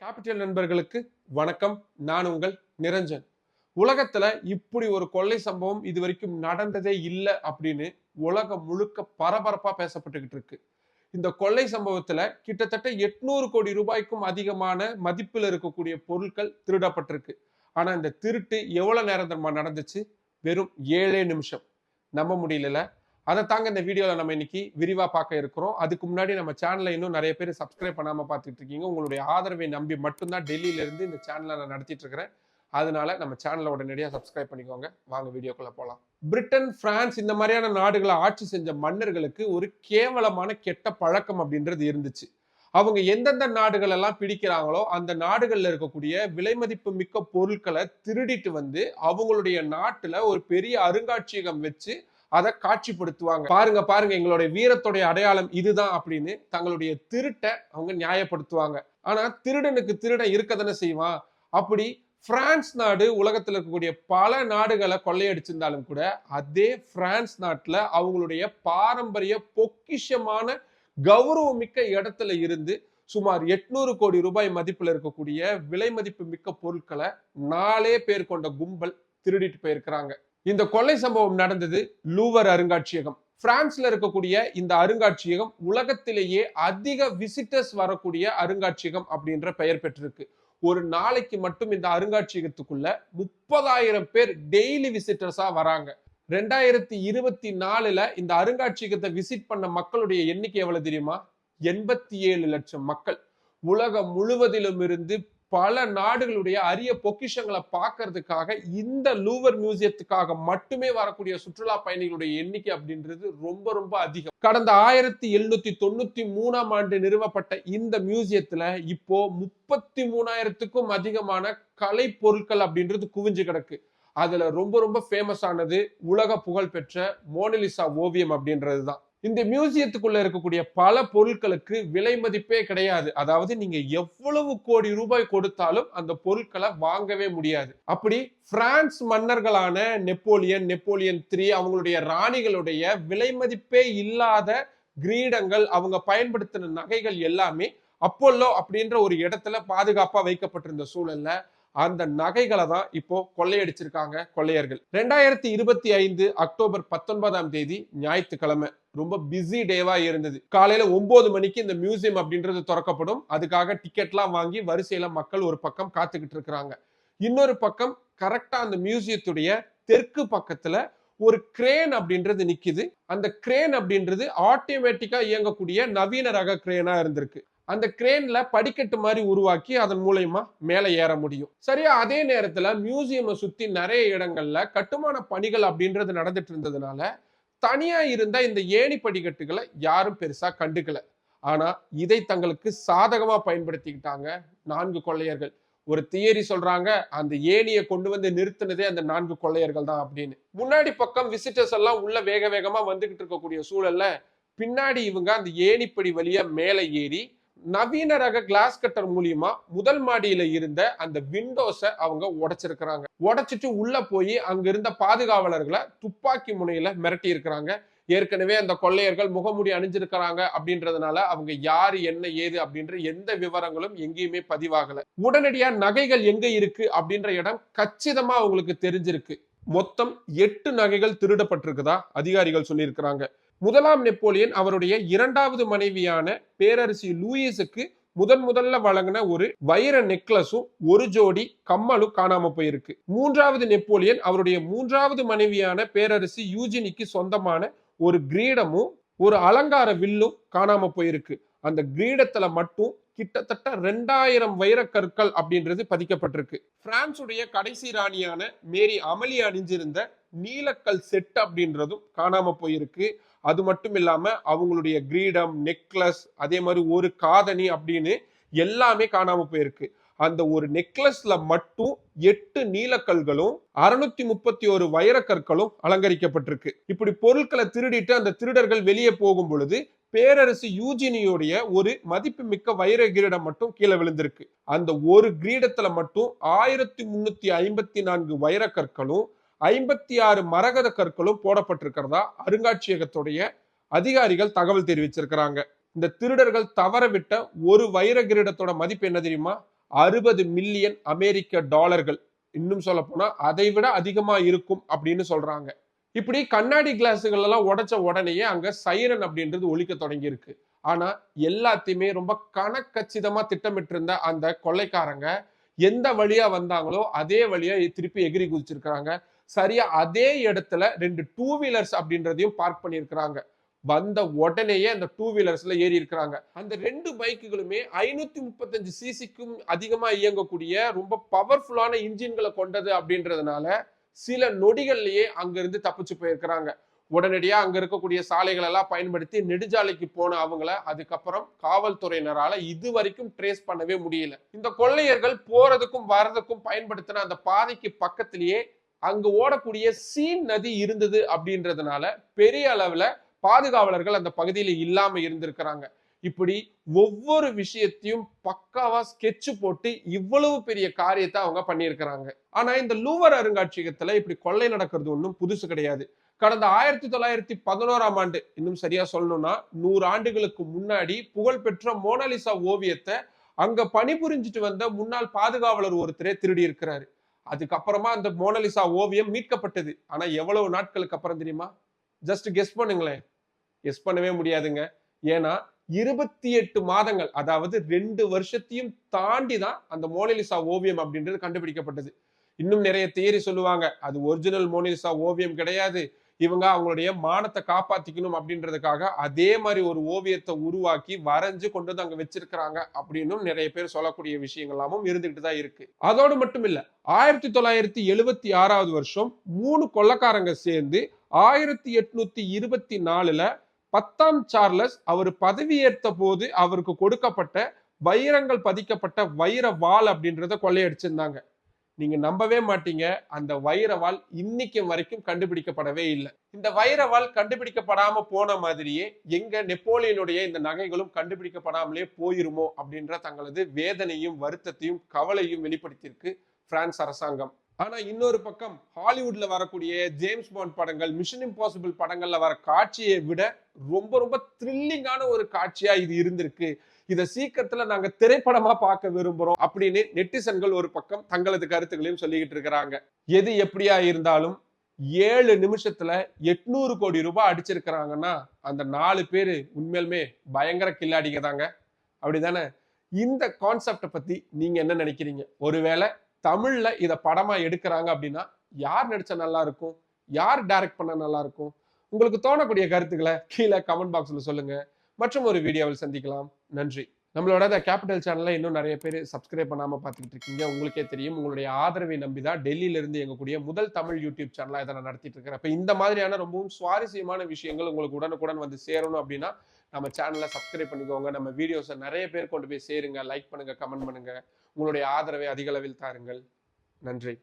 Capital நண்பர்களுக்கு வணக்கம். நான் உங்கள் நிரஞ்சன். உலகத்துல இப்படி ஒரு கொள்ளை சம்பவம் இது வரைக்கும் நடந்ததே இல்லை அப்படின்னு உலகம் முழுக்க பரபரப்பா பேசப்பட்டுக்கிட்டு இருக்கு. இந்த கொள்ளை சம்பவத்துல கிட்டத்தட்ட எட்நூறு கோடி ரூபாய்க்கும் அதிகமான மதிப்பில் இருக்கக்கூடிய பொருட்கள் திருடப்பட்டிருக்கு. ஆனா இந்த திருட்டு எவ்வளவு நேரம் தெரியுமா நடந்துச்சு? வெறும் ஏழே நிமிஷம். நம்ப முடியல அதை தாங்க இந்த வீடியோவில் நம்ம இன்னைக்கு விரிவாக பார்க்க இருக்கிறோம். அதுக்கு முன்னாடி நம்ம சேனலை இன்னும் நிறைய பேர் சப்ஸ்கிரைப் பண்ணாமல் பார்த்துட்டு இருக்கீங்க. உங்களுடைய ஆதரவை நம்பி மட்டும்தான் டெல்லியிலேருந்து இந்த சேனலை நான் நடத்திட்டு இருக்கிறேன். அதனால நம்ம சேனலை உடனடியாக சப்ஸ்கிரைப் பண்ணிக்கோங்க. வாங்க வீடியோக்குள்ளே போகலாம் பிரிட்டன் பிரான்ஸ் இந்த மாதிரியான நாடுகளை ஆட்சி செஞ்ச மன்னர்களுக்கு ஒரு கேவலமான கெட்ட பழக்கம் அப்படின்றது இருந்துச்சு. அவங்க எந்தெந்த நாடுகள் எல்லாம் பிடிக்கிறாங்களோ அந்த நாடுகளில் இருக்கக்கூடிய விலைமதிப்பு மிக்க பொருட்களை திருடிட்டு வந்து அவங்களுடைய நாட்டுல ஒரு பெரிய அருங்காட்சியகம் வச்சு அதை காட்சிப்படுத்துவாங்க. பாருங்க பாருங்க எங்களுடைய வீரத்துடைய அடையாளம் இதுதான் அப்படின்னு தங்களுடைய திருட்டை அவங்க நியாயப்படுத்துவாங்க. ஆனா திருடனுக்கு திருடன் இருக்க தானே செய்வான்? அப்படி பிரான்ஸ் நாடு உலகத்தில் இருக்கக்கூடிய பல நாடுகளை கொள்ளையடிச்சிருந்தாலும் கூட அதே பிரான்ஸ் நாட்டில் அவங்களுடைய பாரம்பரிய பொக்கிஷமான கௌரவமிக்க இடத்துல இருந்து சுமார் எட்நூறு கோடி ரூபாய் மதிப்பில் இருக்கக்கூடிய விலை மதிப்பு மிக்க பொருட்களை நாலே பேர் கொண்ட கும்பல் திருடிட்டு போயிருக்கிறாங்க. இந்த கொள்ளை சம்பவம் நடந்தது லூவர் அருங்காட்சியகம். பிரான்ஸ்ல இருக்கக்கூடிய இந்த அருங்காட்சியகம் உலகத்திலேயே அதிக விசிட்டர்ஸ் வரக்கூடிய அருங்காட்சியகம் அப்படின்ற பெயர் பெற்றிருக்கு. ஒரு நாளைக்கு மட்டும் இந்த அருங்காட்சியகத்துக்குள்ள முப்பதாயிரம் பேர் டெய்லி விசிட்டர்ஸா வராங்க. ரெண்டாயிரத்தி இருபத்தி நாலுல இந்த அருங்காட்சியகத்தை விசிட் பண்ண மக்களுடைய எண்ணிக்கை எவ்வளவு தெரியுமா? எண்பத்தி ஏழு லட்சம் மக்கள். உலகம் முழுவதிலும் இருந்து பல நாடுகளுடைய அரிய பொக்கிஷங்களை பார்க்கறதுக்காக இந்த லூவர் மியூசியத்துக்காக மட்டுமே வரக்கூடிய சுற்றுலா பயணிகளுடைய எண்ணிக்கை அப்படின்றது ரொம்ப ரொம்ப அதிகம். கடந்த ஆயிரத்தி எழுநூத்தி தொண்ணூத்தி மூணாம் ஆண்டு நிறுவப்பட்ட இந்த மியூசியத்துல இப்போ முப்பத்தி மூணாயிரத்துக்கும் அதிகமான கலை பொருட்கள் அப்படின்றது குவிஞ்சு கிடக்கு. அதுல ரொம்ப ரொம்ப ஃபேமஸ் ஆனது உலக புகழ் பெற்ற மோனலிசா ஓவியம் அப்படின்றது தான் இந்த மியூசியத்துக்குள்ள இருக்கக்கூடிய பல பொருட்களுக்கு விலை மதிப்பே கிடையாது. அதாவது நீங்க எவ்வளவு கோடி ரூபாய் கொடுத்தாலும் அந்த பொருட்களை வாங்கவே முடியாது. அப்படி பிரான்ஸ் மன்னர்களான நெப்போலியன் நெப்போலியன் த்ரீ அவங்களுடைய ராணிகளுடைய விலை மதிப்பே இல்லாத கிரீடங்கள் அவங்க பயன்படுத்தின நகைகள் எல்லாமே அப்போல்லோ அப்படின்ற ஒரு இடத்துல பாதுகாப்பா வைக்கப்பட்டிருந்த சூழல்ல அந்த நகைகளை தான் இப்போ கொள்ளையடிச்சிருக்காங்க கொள்ளையர்கள். ரெண்டாயிரத்தி இருபத்தி ஐந்து அக்டோபர் பத்தொன்பதாம் தேதி ஞாயிற்றுக்கிழமை. ரொம்ப பிஸி டேவா இருந்தது. காலையில ஒன்பது மணிக்கு இந்த மியூசியம் அப்படின்றது திறக்கப்படும். அதுக்காக டிக்கெட்லாம் வாங்கி வரிசையில மக்கள் ஒரு பக்கம் காத்துக்கிட்டு இருக்கிறாங்க. இன்னொரு பக்கம் கரெக்டா அந்த மியூசியத்துடைய தெற்கு பக்கத்துல ஒரு கிரேன் அப்படின்றது நிக்குது. அந்த கிரேன் அப்படின்றது ஆட்டோமேட்டிக்கா இயங்கக்கூடிய நவீன ரக கிரேனா இருந்திருக்கு. அந்த கிரேன்ல படிக்கட்டு மாதிரி உருவாக்கி அதன் மூலயமா மேலே ஏற முடியும். சரியா? அதே நேரத்துல மியூசியமை சுத்தி நிறைய இடங்கள்ல கட்டுமான பணிகள் அப்படின்றது நடந்துட்டு இருந்ததுனால தனியா இருந்த இந்த ஏணி படிக்கட்டுகளை யாரும் பெருசா கண்டுக்கல. ஆனா இதை தங்களுக்கு சாதகமா பயன்படுத்திக்கிட்டாங்க நான்கு கொள்ளையர்கள். ஒரு தியரி சொல்றாங்க அந்த ஏணியை கொண்டு வந்து நிறுத்தினதே அந்த நான்கு கொள்ளையர்கள் தான் அப்படின்னு. முன்னாடி பக்கம் விசிட்டர்ஸ் எல்லாம் உள்ள வேக வேகமா வந்துகிட்டு இருக்கக்கூடிய சூழல்ல பின்னாடி இவங்க அந்த ஏணிப்படி வழியா மேலே ஏறி நவீன ரக கிளாஸ் கட்டர் மூலியமா முதல் மாடியில இருந்த அந்த விண்டோஸை அவங்க உடைச்சிருக்கிறாங்க. உடைச்சிட்டு உள்ள போய் அங்க இருந்த பாதுகாவலர்களை துப்பாக்கி முனையில மிரட்டி இருக்கிறாங்க ஏற்கனவே அந்த கொள்ளையர்கள் முகமூடி அணிஞ்சிருக்கிறாங்க அப்படின்றதுனால அவங்க யாரு என்ன ஏது அப்படின்ற எந்த விவரங்களும் எங்கேயுமே பதிவாகல. உடனடியா நகைகள் எங்க இருக்கு அப்படின்ற இடம் கச்சிதமா அவங்களுக்கு தெரிஞ்சிருக்கு. மொத்தம் எட்டு நகைகள் திருடப்பட்டிருக்குதா? அதிகாரிகள் சொல்லியிருக்கிறாங்க. முதலாம் நெப்போலியன் அவருடைய இரண்டாவது மனைவியான பேரரசி லூயிஸுக்கு முதன் முதல்ல வழங்கின ஒரு வைர நெக்லஸும் ஒரு ஜோடி கம்மலும் காணாம போயிருக்கு. மூன்றாவது நெப்போலியன் அவருடைய மூன்றாவது மனைவியான பேரரசி யூஜினிக்கு சொந்தமான ஒரு கிரீடமும் ஒரு அலங்கார வில்லும் காணாம போயிருக்கு. அந்த கிரீடத்துல மட்டும் கிட்டத்தட்ட ரெண்டாயிரம் வைரக்கற்கள் அப்படின்றது பதிக்கப்பட்டிருக்கு. பிரான்சுடைய கடைசி ராணியான மேரி அமளி அணிஞ்சிருந்த நீலக்கல் செட் அப்படின்றதும் காணாம போயிருக்கு. அது மட்டும் இல்லாம அவங்களுடைய கிரீடம் நெக்லஸ் அதே மாதிரி ஒரு காதணி அப்படின்னு எல்லாமே காணாம போயிருக்கு. அந்த ஒரு நெக்லஸ்ல மட்டும் எட்டு நீலக்கல்களும் அறுநூத்தி முப்பத்தி ஒரு வைரக்கற்களும் அலங்கரிக்கப்பட்டிருக்கு. இப்படி பொருட்களை திருடிட்டு அந்த திருடர்கள் வெளியே போகும் பொழுது பேரரசு யூஜினியோடைய ஒரு மதிப்பு மிக்க வைர கிரீடம் மட்டும் கீழே விழுந்திருக்கு. அந்த ஒரு கிரீடத்துல மட்டும் ஆயிரத்தி முன்னூத்தி ஐம்பத்தி நான்கு வைர கற்களும் ஐம்பத்தி ஆறு மரகத கற்களும் போடப்பட்டிருக்கிறதா? அருங்காட்சியகத்துடைய அதிகாரிகள் தகவல் தெரிவிச்சிருக்கிறாங்க. இந்த திருடர்கள் தவறவிட்ட ஒரு வைர கிரீடத்தோட மதிப்பு என்ன தெரியுமா? அறுபது மில்லியன் அமெரிக்க டாலர்கள். இன்னும் சொல்ல போனா அதை விட அதிகமா இருக்கும் அப்படின்னு சொல்றாங்க. இப்படி கண்ணாடி கிளாஸுகள் எல்லாம் உடைச்ச உடனேயே அங்க சைரன் அப்படின்றது ஒழிக்க தொடங்கி இருக்கு ஆனா எல்லாத்தையுமே ரொம்ப கணக்கச்சிதமா திட்டமிட்டிருந்த அந்த கொள்ளைக்காரங்க எந்த வழியா வந்தாங்களோ அதே வழியா திருப்பி எகிரி குதிச்சிருக்கிறாங்க. சரியா அதே இடத்துல ரெண்டு டூ வீலர்ஸ் அப்படின்றதையும் பார்க் பண்ணியிருக்கிறாங்க. வந்த உடனேயே அந்த டூ வீலர்ஸ்ல ஏறி இருக்கிறாங்க. அந்த ரெண்டு பைக்குகளுமே ஐநூத்தி முப்பத்தஞ்சு சிசிக்கும் அதிகமா இயங்கக்கூடிய ரொம்ப பவர்ஃபுல்லான இன்ஜின்களை கொண்டது அப்படின்றதுனால சில நொடிகள்லயே அங்கிருந்து தப்பிச்சு போயிருக்கிறாங்க. உடனடியாக அங்கே இருக்கக்கூடிய சாலைகள் எல்லாம் பயன்படுத்தி நெடுஞ்சாலைக்கு போன அவங்கள அதுக்கப்புறம் காவல்துறையினரால இது வரைக்கும் ட்ரேஸ் பண்ணவே முடியல. இந்த கொள்ளையர்கள் போறதுக்கும் வர்றதுக்கும் பயன்படுத்தின அந்த பாதைக்கு பக்கத்திலேயே அங்கு ஓடக்கூடிய சீன் நதி இருந்தது அப்படின்றதுனால பெரிய அளவுல பாதுகாவலர்கள் அந்த பகுதியில இல்லாம இருந்திருக்கிறாங்க. இப்படி ஒவ்வொரு விஷயத்தையும் பக்காவா ஸ்கெட்ச் போட்டு இவ்வளவு பெரிய காரியத்தை அவங்க பண்ணியிருக்கிறாங்க. ஆனா இந்த லூவர் அருங்காட்சியகத்துல இப்படி கொள்ளை நடக்கிறது ஒன்றும் புதுசு கிடையாது. கடந்த ஆயிரத்தி தொள்ளாயிரத்தி பதினோராம் ஆண்டு இன்னும் சரியா சொல்லணும்னா நூறு ஆண்டுகளுக்கு முன்னாடி புகழ்பெற்ற மோனாலிசா ஓவியத்தை அங்க பணிபுரிஞ்சிட்டு வந்த முன்னாள் பாதுகாவலர் ஒருத்தரே திருடி இருக்கிறாரு அதுக்கப்புறமா அந்த மோனலிசா ஓவியம் மீட்கப்பட்டது. ஆனா எவ்வளவு நாட்களுக்கு அப்புறம் தெரியுமா? ஜஸ்ட் கெஸ் பண்ணுங்களேன். கெஸ் பண்ணவே முடியாதுங்க. ஏன்னா இருபத்தி எட்டு மாதங்கள் அதாவது ரெண்டு வருஷத்தையும் தாண்டி தான் அந்த மோனலிசா ஓவியம் அப்படின்றது கண்டுபிடிக்கப்பட்டது. இன்னும் நிறைய தேரி சொல்லுவாங்க அது ஒரிஜினல் மோனலிசா ஓவியம் கிடையாது இவங்க அவங்களுடைய மானத்தை காப்பாத்திக்கணும் அப்படின்றதுக்காக அதே மாதிரி ஒரு ஓவியத்தை உருவாக்கி வரைஞ்சு கொண்டு வந்து அங்க வச்சிருக்கிறாங்க அப்படின்னும் நிறைய பேர் சொல்லக்கூடிய விஷயங்களாமும் இருந்துகிட்டு தான் இருக்கு. அதோடு மட்டும் இல்ல ஆயிரத்தி தொள்ளாயிரத்தி எழுபத்தி ஆறாவது வருஷம் மூணு கொள்ளக்காரங்க சேர்ந்து ஆயிரத்தி எட்நூத்தி இருபத்தி நாலுல பத்தாம் சார்லஸ் அவர் பதவியேற்ற போது அவருக்கு கொடுக்கப்பட்ட வைரங்கள் பதிக்கப்பட்ட வைர வாள் அப்படின்றத கொள்ளையடிச்சிருந்தாங்க. நீங்க நம்பவே மாட்டீங்க. அந்த வைரவால் இன்னைக்கு வரைக்கும் கண்டுபிடிக்கப்படவே இல்லை. இந்த வைரவால் கண்டுபிடிக்கப்படாம போன மாதிரியே எங்க நெப்போலியனுடைய இந்த நகைகளும் கண்டுபிடிக்கப்படாமலே போயிருமோ அப்படின்ற தங்களது வேதனையும் வருத்தத்தையும் கவலையும் வெளிப்படுத்தியிருக்கு பிரான்ஸ் அரசாங்கம். ஆனா இன்னொரு பக்கம் ஹாலிவுட்ல வரக்கூடிய ஜேம்ஸ் பாண்ட் படங்கள் மிஷன் இம்பாசிபிள் படங்கள்ல வர காட்சியை விட ரொம்ப ரொம்ப த்ரில்லிங்கான ஒரு காட்சியா இது இருந்திருக்கு. இதை சீக்கிரத்துல நாங்க திரைப்படமா பார்க்க விரும்புறோம் அப்படின்னு நெட்டிசன்கள் ஒரு பக்கம் தங்களது கருத்துக்களையும் சொல்லிக்கிட்டு இருக்கிறாங்க. எது எப்படியா இருந்தாலும் ஏழு நிமிஷத்துல எட்நூறு கோடி ரூபாய் அடிச்சிருக்கிறாங்கன்னா அந்த நாலு பேரு உண்மையிலுமே பயங்கர கில்லாடிங்க தாங்க. அப்படிதானே? இந்த கான்செப்டை பத்தி நீங்க என்ன நினைக்கிறீங்க? ஒருவேளை தமிழ்ல இத படமா எடுக்கிறாங்க அப்படின்னா யார் நடிச்சா நல்லா இருக்கும்? யார் டைரக்ட் பண்ண நல்லா இருக்கும்? உங்களுக்கு தோணக்கூடிய கருத்துக்களை கீழே கமெண்ட் பாக்ஸ்ல சொல்லுங்க. மற்றும் ஒரு வீடியோவில் சந்திக்கலாம். நன்றி. நம்மளோட கேபிட்டல் சேனல்ல இன்னும் நிறைய பேர் சப்ஸ்கிரைப் பண்ணாம பார்த்துக்கிட்டு இருக்கீங்க. உங்களுக்கே தெரியும் உங்களுடைய ஆதரவை நம்பி தான் டெல்லியில இருந்து எங்கக்கூடிய முதல் தமிழ் யூடியூப் சேனலா இதை நான் நடத்திட்டு இருக்கிறேன். இப்போ இந்த மாதிரியான ரொம்பவும் சுவாரஸ்யமான விஷயங்கள் உங்களுக்கு உடனுக்குடன் வந்து சேரணும் அப்படின்னா நம்ம சேனலை சப்ஸ்கிரைப் பண்ணிக்கோங்க. நம்ம வீடியோஸை நிறைய பேர் கொண்டு போய் சேருங்க. லைக் பண்ணுங்க கமெண்ட் பண்ணுங்க. உங்களுடைய ஆதரவை அதிக அளவில் தாருங்கள். நன்றி.